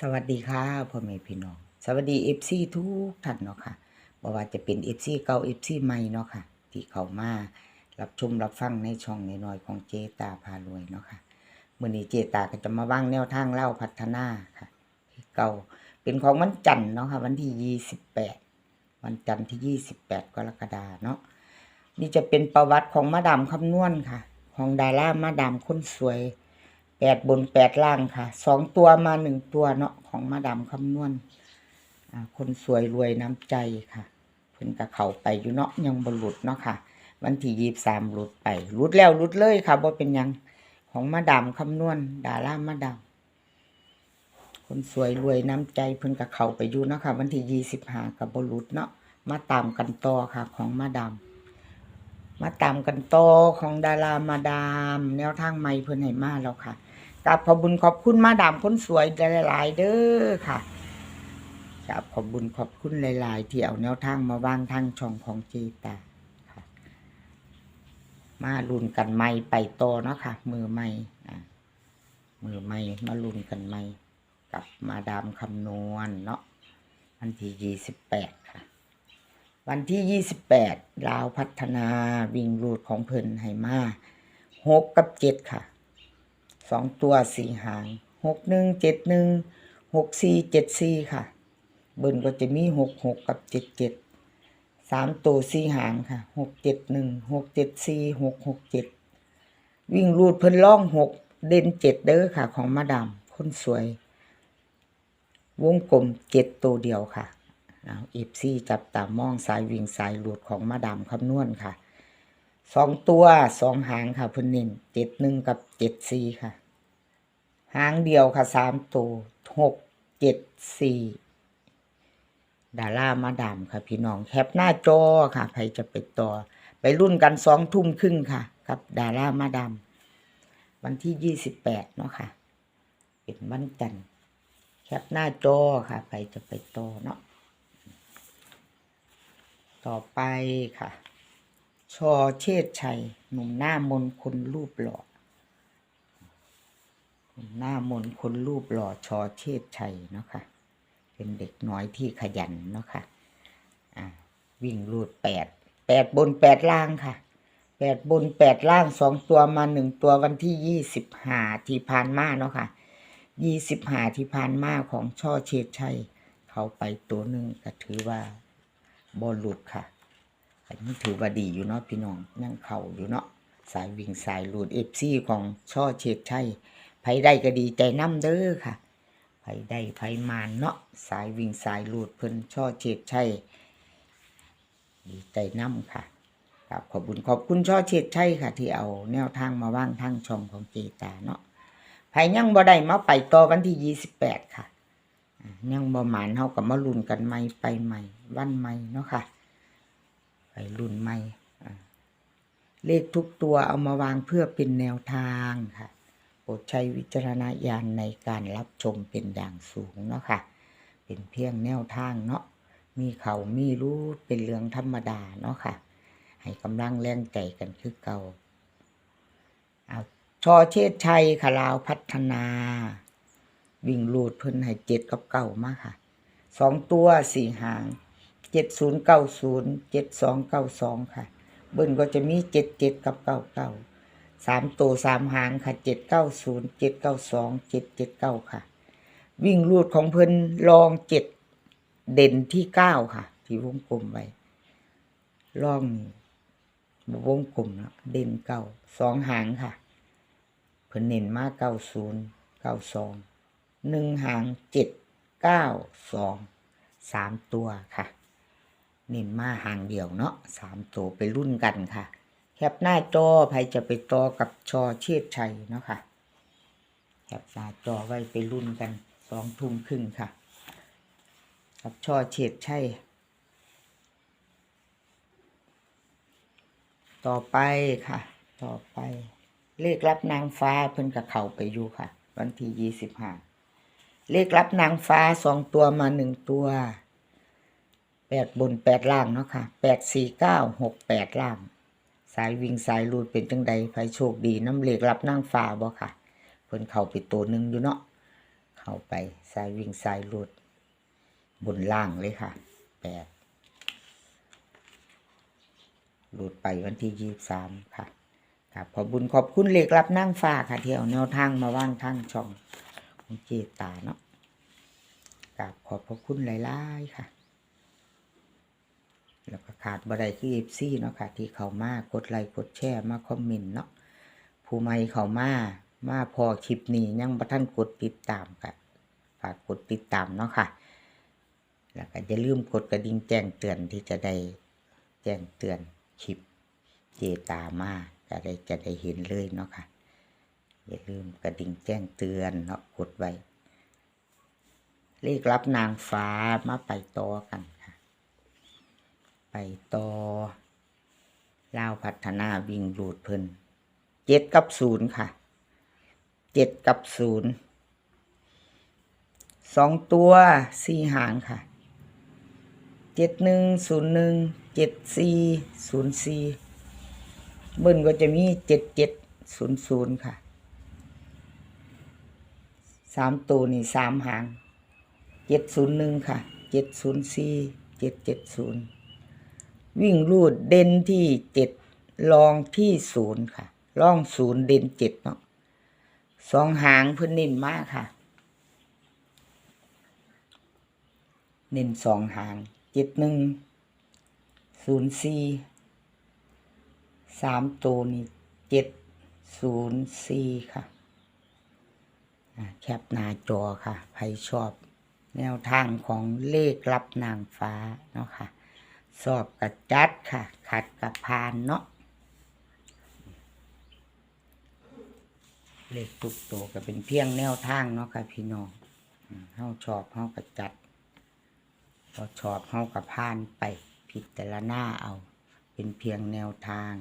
สวัสดีค่ะพ่อแม่พี่น้อง สวัสดีเอฟซีทุกท่านเนาะค่ะบ่ว่าจะเป็นเอฟซีเก่าเอฟซีใหม่เนาะค่ะ ที่เข้ามารับชมรับฟังในช่องน้อยๆของเจตาพารวยเนาะค่ะมื้อนี้เจตาก็จะมาวางแนวทางเล่าพัฒนาค่ะที่เก่าเป็นของวันจันทร์เนาะค่ะ วันที่28วันจันทร์ที่28กรกฎาเนาะนี่จะเป็นประวัติของมาดามคำนวณค่ะ ของดารามาดามคนสวย แปดบนแปดล่างค่ะ สองตัวมาหนึ่งตัวเนาะของมาดามคำนวณคนสวยรวยน้ำใจค่ะเพิ่นกับเขาไปอยู่เนาะยังบหลุดเนาะค่ะ วันที่ยี่สามหลุดไปหลุดแล้วหลุดเลยค่ะว่าเป็นยังของมาดามคำนวณดารามาดามคนสวยรวยน้ำใจเพิ่นกับเขาไปอยู่เนาะค่ะ วันที่ยี่สิบห้ากับบหลุดเนาะมาตามกันต่อค่ะ ของมาดามมาตามกันต่อของดารามาดาม แนวทางใหม่เพิ่นให้มาแล้วค่ะ กับขอบุญขอบคุณมาดามคนสวยหลาย ๆ เด้อค่ะกับขอบบุญขอบคุณหลาย ๆ ที่เอาแนวทางมาวางทางช่องของเจตาค่ะมาลุนกันใหม่ไปต่อเนาะค่ะ มือใหม่มือใหม่มาลุนกันใหม่กับมาดามคำนวณเนาะวันที่ยี่สิบแปดค่ะ วันที่28ลาวพัฒนาวิ่งรูดของเพิ่นให้มาหกกับเจ็ดค่ะ สองตัวสี่หางหกหนึ่งเจ็ดหนึ่งหกสี่เจ็ดสี่ค่ะ เบิ้ลก็จะมีหกหกกับเจ็ดเจ็ดสามตัวสี่หางค่ะหกเจ็ดหนึ่งหกเจ็ดสี่หกหกเจ็ดวิ่งรูดเพิ่นล่องหกเด่นเจ็ดเด้อค่ะ ของมาดามคนสวย วงกลมเจ็ดตัวเดียวค่ะเอาอีฟซี่จับตามองสายวิ่งสายหลุดของมาดามคำนวณค่ะสองตัวสองหางค่ะเพิ่นเน้นเจ็ดหนึ่งกับเจ็ดสี่ค่ะ หางเดียวค่ะสามตัวหกเจ็ดสี่ดารามาดามค่ะพี่น้องแคปหน้าจอค่ะใครจะไปต่อ ไปรุ่นกันสองทุ่มครึ่งค่ะ กับดารามาดามวันที่ยี่สิบแปดเนาะค่ะ เป็นวันจันทร์แคปหน้าจอค่ะใครจะไปต่อเนาะต่อไปค่ะ ชอเชษชัย หนุ่มหน้ามนคนรูปหล่อ หน้ามนคนรูปหล่อชอเชษชัยเนาะค่ะ เป็นเด็กน้อยที่ขยันเนาะค่ะอ่าวิ่งรูดแปดแปดบนแปดล่างค่ะแปดบนแปดล่างสองตัวมาหนึ่งตัววันที่ยี่สิบห้าที่ผ่านมาเนาะค่ะยี่สิบห้าที่ผ่านมาของช่อเชษชัยเขาไปตัวหนึ่งก็ถือว่าบอลหลุดค่ะอันนี้ถือว่าดีอยู่เนาะพี่น้องนั่งเข่าอยู่เนาะสายวิ่งสายหลุดเอฟซีของช่อเฉดชัย ไผได้ก็ดีใจน้ำเด้อค่ะไผได้ไผมานเนาะสายวิ่งสายหลุดเพิ่นช่อเฉดชัยดีใจน้ำค่ะครับขอบคุณขอบคุณช่อเฉดชัยค่ะ ที่เอาแนวทางมาว่างทางช่องของเจตาเนาะไผยังบ่ได้มาไปต่อวันที่ยี่สิบแปดค่ะอ่ายังบ่หมานเฮากับมาลุ้นกันใหม่ไปใหม่ วันใหม่เนาะค่ะ ไปรุ่นใหม่เลขทุกตัวเอามาวางเพื่อเป็นแนวทางค่ะ ดใช้วิจารณญาณในการรับชมเป็นอย่างสูงเนาะค่ะ เป็นเพียงแนวทางเนาะ มีเขามีรู้เป็นเรื่องธรรมดาเนาะค่ะ ให้กำลังแรงใจกันคือเก่าเอาชอเชษชัยค่ะลาวพัฒนา วิ่งลูดเพิ่นให้เจ็ดกับเก้ามากค่ะสองตัวสี่หางเจ็ดศูนย์เก้าศูนย์เจ็ดสองเก้าสองค่ะ เบิ้ลก็จะมีเจ็ดเจ็ดกับเก้าเก้า สามตัวสามหางค่ะเจ็ดเก้าศูนย์เจ็ดเก้าสองเจ็ดเจ็ดเก้าค่ะ วิ่งลูดของเพิ่นลองเจ็ดเด่นที่เก้าค่ะ ที่วงกลมไว้ลองบ่วงกลมนะเด่นเก้าสองหางค่ะ เพิ่นเน้นมาเก้าศูนย์เก้าสองหนึ่งหางเจ็ดเก้าสองสามตัวค่ะ เน้นมาหางเดียวเนาะสามตัวไปรุ่นกันค่ะ แคปหน้าจอใครจะไปต่อกับชอเชษชัยเนาะค่ะแคปหน้าจอไว้ไปรุ่นกันสองทุ่มครึ่งค่ะ กับชอเชษชัยต่อไปค่ะ ต่อไป เลขรับนางฟ้าเพิ่นกับเขาไปอยู่ค่ะ วันที่ยี่สิบห้าเลขรับนางฟ้าสองตัวมาหนึ่งตัวแปดบนแปดล่างเนาะค่ะแปดสี่เก้าหกแปดล่าง สายวิ่งสายรูดเป็นจังใดไฟโชคดีน้ำเหล็กรับนั่งฟ้าบ่ค่ะเพิ่นเข้าไปตัวหนึ่งอยู่เนาะเข้าไปสายวิ่งสายลุดบนล่างเลยค่ะแปดหลุดไปวันที่ยี่สามค่ะครับขอบุญขอบคุณเหลขรับนั่งฟ้าค่ะที่เอาแนวทางมาว่างทางช่องของเจตาเนาะกราบขอบพระคุณหลาย ๆ ค่ะ แล้วก็ขาดบ่ได้คือเอฟซีเนาะค่ะ ที่เขามากดไลค์กดแชร์มาคอมเมนต์เนาะผู้ใหม่เขามามาพอคลิปนี้ยังบ่ท่านกดติดตามค่ะฝากกดติดตามเนาะค่ะ แล้วก็อย่าลืมกดกระดิ่งแจ้งเตือนที่จะได้แจ้งเตือนคลิปเจตามาจะได้จะได้เห็นเลยเนาะค่ะ อย่าลืมกระดิ่งแจ้งเตือนเนาะกดไว้เลขรับนางฟ้ามาไปต่อกัน ไปต่อเล่าวพัฒนาวิ่งรูดเพิ่นเจ็ดกับศูนย์ค่ะเจ็ดกับศูนย์สองตัวสี่หางค่ะเจ็ดหนึ่งศูนย์หนึ่งเจ็ดสี่ศูนย์สี่เบิ้ลก็จะมีเจ็ดเจ็ดศูนย์ศูนย์ค่ะสามตัวนี่สามหางเจ็ดศูนย์หนึ่งค่ะเจ็ดศูนย์สี่เจ็ดเจ็ดศูนย์ วิ่งรูดเด่นที่เจ็ดลองที่ศูนย์ค่ะลองศูนย์เด่นเจ็ดเนาะสองหางเพิ่นเน้นมากค่ะ เน้นสองหางเจ็ดหนึ่งศูนย์สี่สามตัวนี่เจ็ดศูนย์สี่ค่ะแคปหน้าจอค่ะใครชอบ แนวทางของเลขรับนางฟ้าเนาะค่ะ สอบกระจัดค่ะ ขัดกระพานเนาะเลขทุกตัวก็เป็นเพียงแนวทางเนาะค่ะพี่น้องอืมเฮาชอบเฮากระจัดพอชอบเฮากระพานไปพิจารณาเอา เป็นเพียงแนวทาง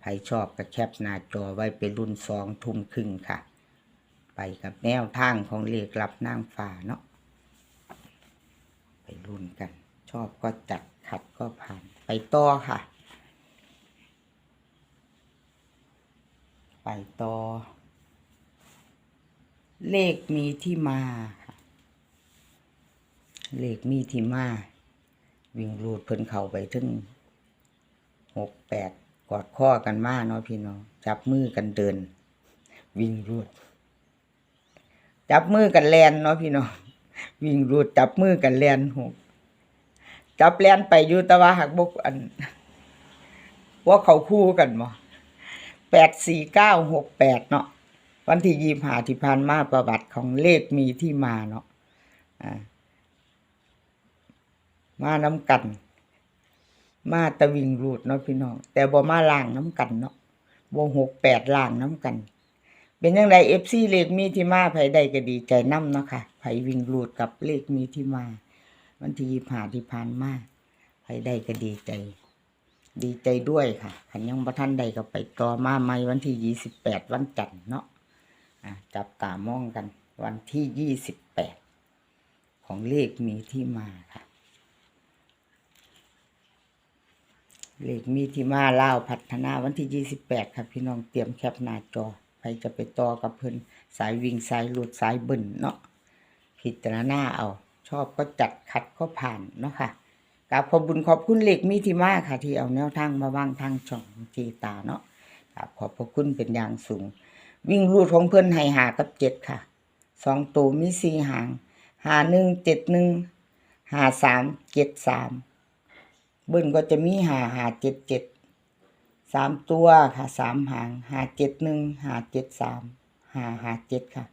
ใครชอบก็แคปหน้าจอไว้เป็นรุ่นสองทุ่มครึ่งค่ะ ไปกับแนวทางของเลขรับนางฟ้าเนาะไปรุ่นกัน ชอบก็จัด ขัดก็ผ่าน ไปต่อค่ะ ไปต่อ เลขมีที่มาค่ะ เลขมีที่มา วิ่งรูดเพิ่นเข้าไปถึงหกแปดกอดข้อกันมาเนาะพี่น้อง จับมือกันเดิน วิ่งรูด จับมือกันแลนเนาะพี่น้อง วิ่งรูดจับมือกันแลนหก จับแลนไปอยู่แต่ว่าหักบกอัน ว่าเขาคู่กันบ่แปดสี่เก้าหกแปดเนาะวันที่ยี่หาที่ผ่านมาประวัติของเลขมีที่มาเนาะอ่ามาน้ำกัน มาตะวิงรูดเนาะพี่น้อง แต่บ่มาล่างน้ำกันเนาะบ่หกแปดล่างน้ำกัน เป็นยังไงเอฟซีเลขมีที่มาไผได้ก็ดีใจน้ำเนาะค่ะไผวิงรูดกับเลขมีที่มา วันที่ยี่หาที่ผ่านมาไผได้ก็ดีใจ ดีใจด้วยค่ะขันยังบ่ทันใดก็ไปต่อมาใหม่วันที่ยี่สิบแปดวันจันทร์เนาะจับตามองกัน วันที่ยี่สิบแปดของเลขมีที่มาค่ะ เลขมีที่มาเล่าพัฒนาวันที่ยี่สิบแปดครับพี่น้องเตรียมแคปหน้าจอใครจะไปต่อกับเพิ่นสายวิ่งสายหลุดสายบิ่นเนาะพิจารณาเอา ชอบก็จัดขัดก็ผ่านเนาะค่ะกราบขอบบุญขอบคุณเหลขมีที่มาค่ะ ที่เอาแนวทางมาวางทางช่องทีตาเนาะกราบขอบพระคุณเป็นอย่างสูง วิ่งรูดของเพิ่อนให้หากับเจ็ดค่ะสองตัวมีสี่หางหาหนึ่งเจ็ดหนึ่งหาสามเจ็ดสามเบิ้ลก็จะมีหาหาเจ็ดเจ็ดสามตัวค่ะสามหางหาเจ็ดหนึ่งหาเจ็ดสามหาหาเจ็ดค่ะ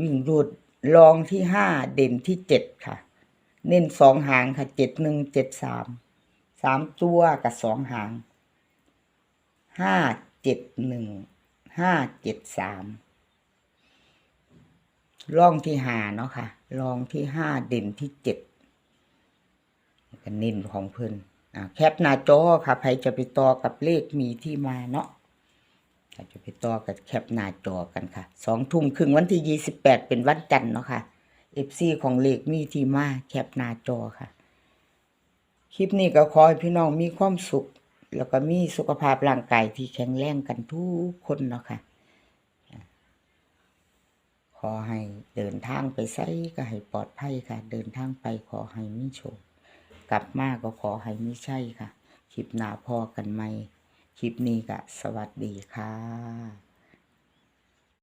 วิ่งรูด ลองที่ห้าเด่นที่เจ็ดค่ะ เน้นสองหางค่ะเจ็ดหนึ่งเจ็ดสามสามตัวกับสองหางห้าเจ็ดหนึ่งห้าเจ็ดสามลองที่หาเนาะค่ะลองที่ห้าเด่นที่เจ็ดกันน้นของเพิ่นอแคปหน้าจอค่ะใครจะไปต่อกับเลขมีที่มาเนาะ เาจะไปต่อกับแคปหน้าจอกันค่ะสองทุ่มครึ่งวันที่ยี่สิบแปดเป็นวันจันทร์เนาะค่ะเอฟซีของเลกมีที่มาแคปหน้าจอค่ะ คลิปนี้ก็ขอให้พี่น้องมีความสุข แล้วก็มีสุขภาพร่างกายที่แข็งแรงกันทุกคนเนาะค่ะขอให้เดินทางไปไซก็ให้ปลอดภัยค่ะ เดินทางไปขอให้มีโชคกลับมาก็ขอให้มีใช่ค่ะ คลิปหน้าพอกันไหม คลิปนี้ก็สวัสดีค่ะ